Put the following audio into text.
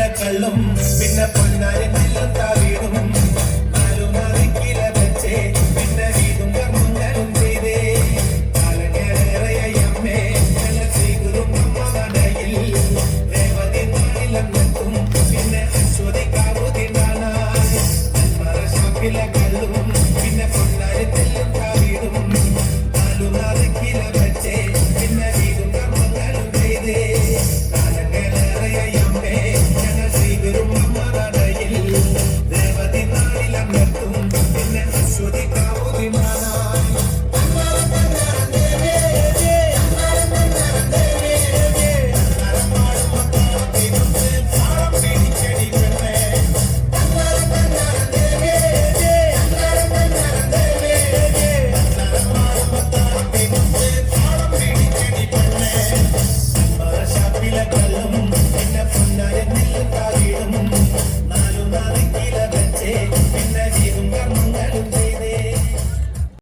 കില കള്ളും പിന്നെ പൊന്നായ നെല്ലുത്താ വീടും. പിന്നെ പൊന്നായ തെല്ലും